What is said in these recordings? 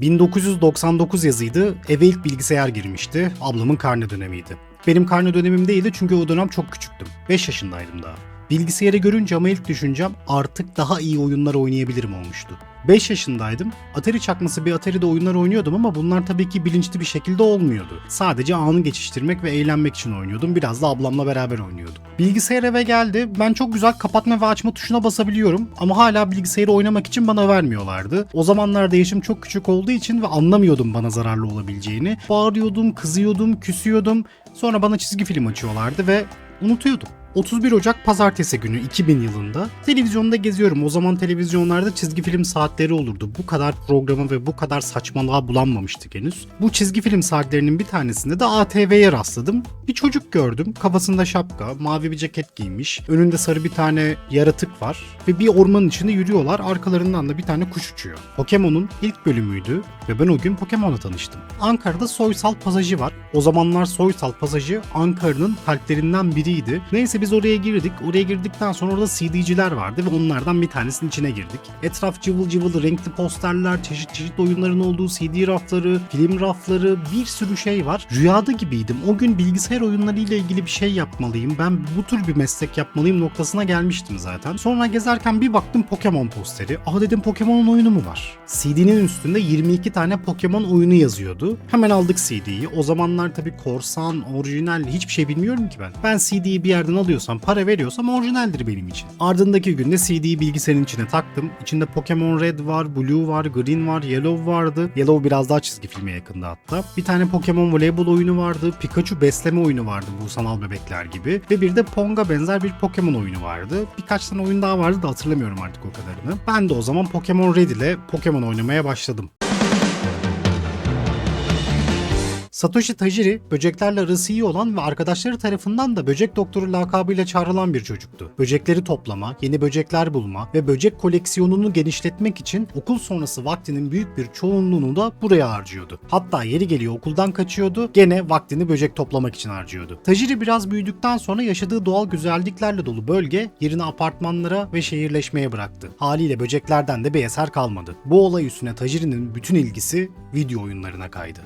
1999 yazıydı. Eve ilk bilgisayar girmişti. Ablamın karne dönemiydi. Benim karne dönemim değildi çünkü o dönem çok küçüktüm. 5 yaşındaydım daha. Bilgisayarı görünce ama ilk düşüncem artık daha iyi oyunlar oynayabilirim olmuştu. 5 yaşındaydım. Atari çakması bir Atari'de oyunlar oynuyordum ama bunlar tabii ki bilinçli bir şekilde olmuyordu. Sadece anı geçiştirmek ve eğlenmek için oynuyordum. Biraz da ablamla beraber oynuyorduk. Bilgisayar eve geldi. Ben çok güzel kapatma ve açma tuşuna basabiliyorum ama hala bilgisayarı oynamak için bana vermiyorlardı. O zamanlarda yaşım çok küçük olduğu için ve anlamıyordum bana zararlı olabileceğini. Bağırıyordum, kızıyordum, küsüyordum. Sonra bana çizgi film açıyorlardı ve unutuyordum. 31 Ocak pazartesi günü 2000 yılında televizyonda geziyorum. O zaman televizyonlarda çizgi film saatleri olurdu. Bu kadar programı ve bu kadar saçmalığa bulanmamıştık henüz. Bu çizgi film saatlerinin bir tanesinde de ATV'ye rastladım. Bir çocuk gördüm. Kafasında şapka, mavi bir ceket giymiş. Önünde sarı bir tane yaratık var. Ve bir ormanın içinde yürüyorlar. Arkalarından da bir tane kuş uçuyor. Pokemon'un ilk bölümüydü ve ben o gün Pokemon'la tanıştım. Ankara'da Soysal Pasajı var. O zamanlar Soysal Pasajı Ankara'nın kalplerinden biriydi. Neyse biz oraya girdik. Oraya girdikten sonra orada CD'ciler vardı ve onlardan bir tanesinin içine girdik. Etraf cıvıl cıvıl renkli posterler, çeşit çeşit oyunların olduğu CD rafları, film rafları, bir sürü şey var. Rüyada gibiydim. O gün bilgisayar oyunlarıyla ilgili bir şey yapmalıyım. Ben bu tür bir meslek yapmalıyım noktasına gelmiştim zaten. Sonra gezerken bir baktım Pokemon posteri. Aa dedim Pokemon'un oyunu mu var? CD'nin üstünde 22 tane Pokemon oyunu yazıyordu. Hemen aldık CD'yi. O zamanlar tabii korsan, orijinal hiçbir şey bilmiyorum ki ben. Ben CD'yi bir yerden alıyorsam, para veriyorsam orijinaldir benim için. Ardındaki günde CD'yi bilgisayarın içine taktım. İçinde Pokemon Red var, Blue var, Green var, Yellow vardı. Yellow biraz daha çizgi filme yakında hatta. Bir tane Pokemon Voleybol oyunu vardı. Pikachu besleme oyunu vardı bu sanal bebekler gibi. Ve bir de Pong'a benzer bir Pokemon oyunu vardı. Birkaç tane oyun daha vardı da hatırlamıyorum artık o kadarını. Ben de o zaman Pokemon Red ile Pokemon oynamaya başladım. Satoshi Tajiri, böceklerle arası iyi olan ve arkadaşları tarafından da böcek doktoru lakabıyla çağrılan bir çocuktu. Böcekleri toplama, yeni böcekler bulma ve böcek koleksiyonunu genişletmek için okul sonrası vaktinin büyük bir çoğunluğunu da buraya harcıyordu. Hatta yeri geliyor okuldan kaçıyordu, gene vaktini böcek toplamak için harcıyordu. Tajiri biraz büyüdükten sonra yaşadığı doğal güzelliklerle dolu bölge yerini apartmanlara ve şehirleşmeye bıraktı. Haliyle böceklerden de bir eser kalmadı. Bu olay üstüne Tajiri'nin bütün ilgisi video oyunlarına kaydı.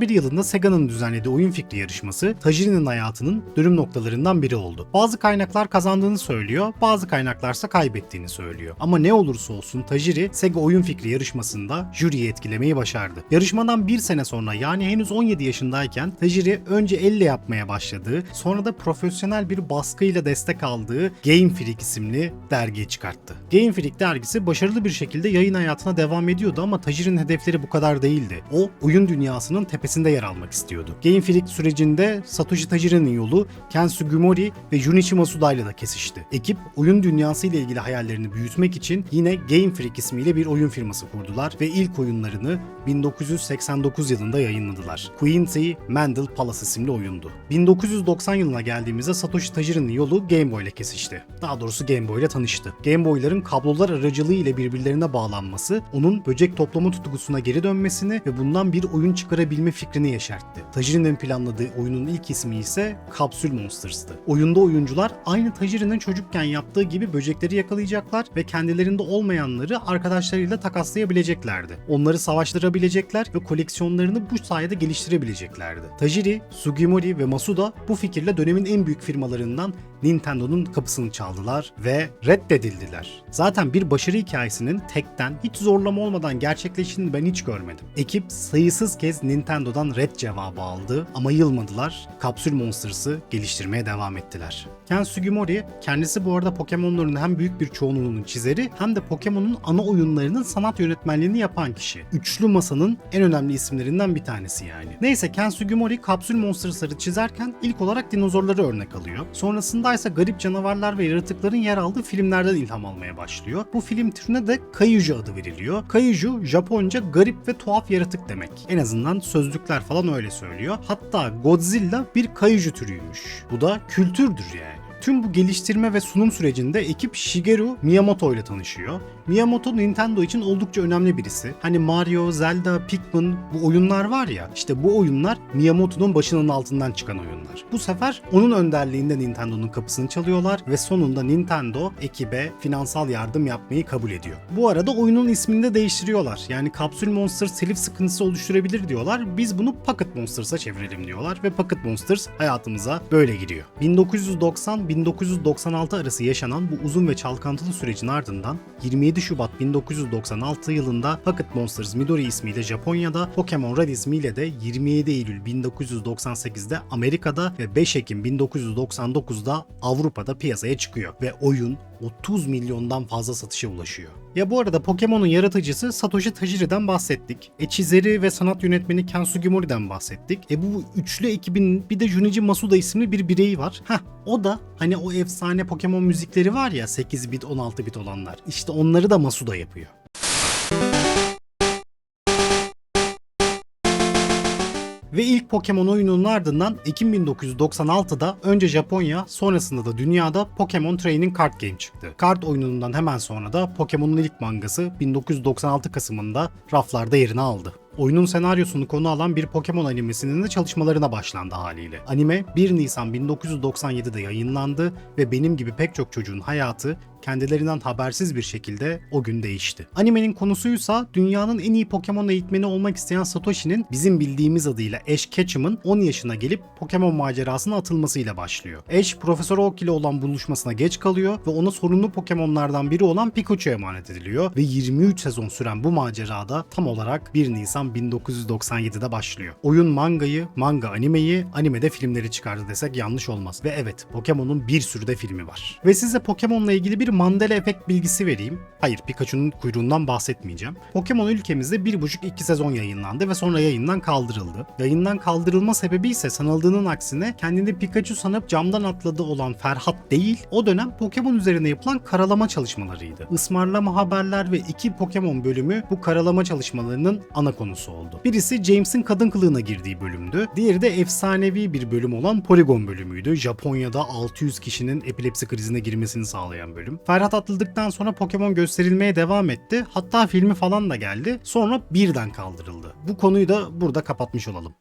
1981 yılında Sega'nın düzenlediği oyun fikri yarışması Tajiri'nin hayatının dönüm noktalarından biri oldu. Bazı kaynaklar kazandığını söylüyor, bazı kaynaklarsa kaybettiğini söylüyor. Ama ne olursa olsun Tajiri Sega oyun fikri yarışmasında jüriyi etkilemeyi başardı. Yarışmadan bir sene sonra yani henüz 17 yaşındayken Tajiri önce elle yapmaya başladığı, sonra da profesyonel bir baskıyla destek aldığı Game Freak isimli dergiyi çıkarttı. Game Freak dergisi başarılı bir şekilde yayın hayatına devam ediyordu ama Tajiri'nin hedefleri bu kadar değildi. O oyun dünyasının tepesinde yer almak istiyordu. Game Freak sürecinde Satoshi Tajiri'nin yolu Ken Sugimori ve Junichi Masuda ile de kesişti. Ekip oyun dünyası ile ilgili hayallerini büyütmek için yine Game Freak ismiyle bir oyun firması kurdular ve ilk oyunlarını 1989 yılında yayınladılar. Quincy Mandel Palace isimli oyundu. 1990 yılına geldiğimizde Satoshi Tajiri'nin yolu Game Boy ile kesişti. Daha doğrusu Game Boy ile tanıştı. Game Boy'ların kablolar aracılığı ile birbirlerine bağlanması onun böcek toplama tutkusuna geri dönmesini ve bundan bir oyun çıkarabilme fikrini yeşertti. Tajiri'nin planladığı oyunun ilk ismi ise Capsule Monsters'tı. Oyunda oyuncular aynı Tajiri'nin çocukken yaptığı gibi böcekleri yakalayacaklar ve kendilerinde olmayanları arkadaşlarıyla takaslayabileceklerdi. Onları savaştırabilecekler ve koleksiyonlarını bu sayede geliştirebileceklerdi. Tajiri, Sugimori ve Masuda bu fikirle dönemin en büyük firmalarından Nintendo'nun kapısını çaldılar ve reddedildiler. Zaten bir başarı hikayesinin tekten hiç zorlama olmadan gerçekleştiğini ben hiç görmedim. Ekip sayısız kez Nintendo'dan red cevabı aldı ama yılmadılar. Kapsül Monsters'ı geliştirmeye devam ettiler. Ken Sugimori kendisi bu arada Pokemon'ların hem büyük bir çoğunluğunun çizeri hem de Pokemon'un ana oyunlarının sanat yönetmenliğini yapan kişi. Üçlü masanın en önemli isimlerinden bir tanesi yani. Neyse Ken Sugimori Kapsül Monsters'ları çizerken ilk olarak dinozorları örnek alıyor. Sonrasında ise garip canavarlar ve yaratıkların yer aldığı filmlerden ilham almaya başlıyor. Bu film türüne de Kaiju adı veriliyor. Kaiju Japonca garip ve tuhaf yaratık demek. En azından sözlükler falan öyle söylüyor. Hatta Godzilla bir Kaiju türüymüş. Bu da kültürdür yani. Tüm bu geliştirme ve sunum sürecinde ekip Shigeru Miyamoto ile tanışıyor. Miyamoto Nintendo için oldukça önemli birisi. Hani Mario, Zelda, Pikmin bu oyunlar var ya işte bu oyunlar Miyamoto'nun başının altından çıkan oyunlar. Bu sefer onun önderliğinde Nintendo'nun kapısını çalıyorlar ve sonunda Nintendo ekibe finansal yardım yapmayı kabul ediyor. Bu arada oyunun ismini de değiştiriyorlar. Yani Capsule Monsters telif sıkıntısı oluşturabilir diyorlar. Biz bunu Pocket Monsters'a çevirelim diyorlar ve Pocket Monsters hayatımıza böyle giriyor. 1990-1996 arası yaşanan bu uzun ve çalkantılı sürecin ardından 27 Şubat 1996 yılında Pocket Monsters Midori ismiyle Japonya'da, Pokemon Red ismiyle de 27 Eylül 1998'de Amerika'da ve 5 Ekim 1999'da Avrupa'da piyasaya çıkıyor ve oyun 30 milyondan fazla satışa ulaşıyor. Ya bu arada Pokemon'un yaratıcısı Satoshi Tajiri'den bahsettik. E çizeri ve sanat yönetmeni Ken Sugimori'den bahsettik. E bu üçlü ekibin bir de Junichi Masuda isimli bir bireyi var. Heh o da hani o efsane Pokemon müzikleri var ya 8 bit 16 bit olanlar. İşte onları da Masuda yapıyor. Ve ilk Pokemon oyununun ardından Ekim 1996'da önce Japonya sonrasında da dünyada Pokemon Training Card Game çıktı. Kart oyunundan hemen sonra da Pokemon'un ilk mangası 1996 Kasım'ında raflarda yerini aldı. Oyunun senaryosunu konu alan bir Pokemon animesinin de çalışmalarına başlandı haliyle. Anime 1 Nisan 1997'de yayınlandı ve benim gibi pek çok çocuğun hayatı kendilerinden habersiz bir şekilde o gün değişti. Animenin konusuysa dünyanın en iyi Pokemon eğitmeni olmak isteyen Satoshi'nin bizim bildiğimiz adıyla Ash Ketchum'ın 10 yaşına gelip Pokemon macerasına atılmasıyla başlıyor. Ash Profesör Oak ile olan buluşmasına geç kalıyor ve ona sorunlu Pokemon'lardan biri olan Pikachu'ya emanet ediliyor ve 23 sezon süren bu macerada tam olarak 1 Nisan 1997'de başlıyor. Oyun mangayı, manga animeyi, animede filmleri çıkardı desek yanlış olmaz. Ve evet Pokemon'un bir sürü de filmi var. Ve size Pokemon'la ilgili bir Mandela efekt bilgisi vereyim. Hayır Pikachu'nun kuyruğundan bahsetmeyeceğim. Pokemon ülkemizde 1,5-2 sezon yayınlandı ve sonra yayından kaldırıldı. Yayından kaldırılma sebebi ise sanıldığının aksine kendini Pikachu sanıp camdan atladı olan Ferhat değil, o dönem Pokemon üzerine yapılan karalama çalışmalarıydı. Ismarlama haberler ve iki Pokemon bölümü bu karalama çalışmalarının ana konusu oldu. Birisi James'in kadın kılığına girdiği bölümdü. Diğeri de efsanevi bir bölüm olan Polygon bölümüydü. Japonya'da 600 kişinin epilepsi krizine girmesini sağlayan bölüm. Ferhat atıldıktan sonra Pokemon gösterilmeye devam etti. Hatta filmi falan da geldi. Sonra birden kaldırıldı. Bu konuyu da burada kapatmış olalım.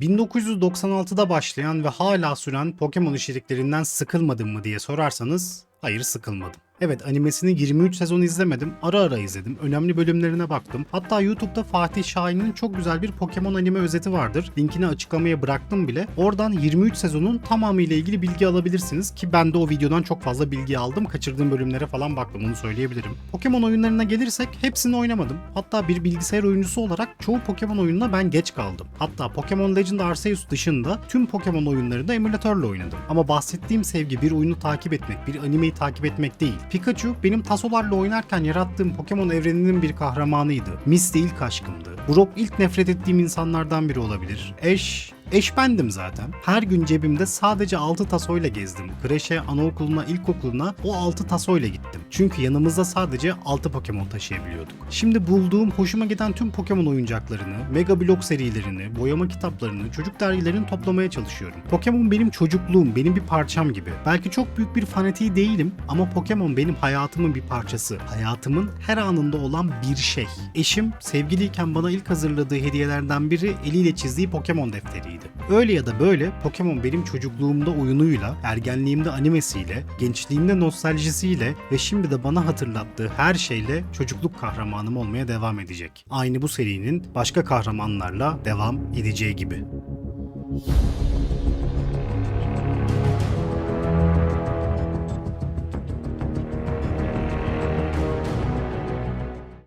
...1996'da başlayan ve hala süren Pokemon içeriklerinden sıkılmadım mı diye sorarsanız hayır sıkılmadım. Evet animesini 23 sezon izlemedim. Ara ara izledim. Önemli bölümlerine baktım. Hatta YouTube'da Fatih Şahin'in çok güzel bir Pokemon anime özeti vardır. Linkini açıklamaya bıraktım bile. Oradan 23 sezonun tamamı ile ilgili bilgi alabilirsiniz ki ben de o videodan çok fazla bilgi aldım. Kaçırdığım bölümlere falan baktım onu söyleyebilirim. Pokemon oyunlarına gelirsek hepsini oynamadım. Hatta bir bilgisayar oyuncusu olarak çoğu Pokemon oyununa ben geç kaldım. Hatta Pokemon Legend Arceus dışında tüm Pokemon oyunlarını emülatörle oynadım. Ama bahsettiğim sevgi bir oyunu takip etmek, bir animeyi takip etmek değil. Pikachu benim tasolarla oynarken yarattığım Pokemon evreninin bir kahramanıydı. Misty ilk aşkımdı. Brock ilk nefret ettiğim insanlardan biri olabilir. Ash Eş bendim zaten. Her gün cebimde sadece 6 tasoyla gezdim. Kreşe, anaokuluna, ilkokuluna o 6 tasoyla gittim. Çünkü yanımızda sadece 6 Pokemon taşıyabiliyorduk. Şimdi bulduğum hoşuma giden tüm Pokemon oyuncaklarını, Mega Block serilerini, boyama kitaplarını, çocuk dergilerini toplamaya çalışıyorum. Pokemon benim çocukluğum, benim bir parçam gibi. Belki çok büyük bir fanatiği değilim ama Pokemon benim hayatımın bir parçası. Hayatımın her anında olan bir şey. Eşim sevgiliyken bana ilk hazırladığı hediyelerden biri eliyle çizdiği Pokemon defteriydi. Öyle ya da böyle Pokemon benim çocukluğumda oyunuyla, ergenliğimde animesiyle, gençliğimde nostaljisiyle ve şimdi de bana hatırlattığı her şeyle çocukluk kahramanım olmaya devam edecek. Aynı bu serinin başka kahramanlarla devam edeceği gibi.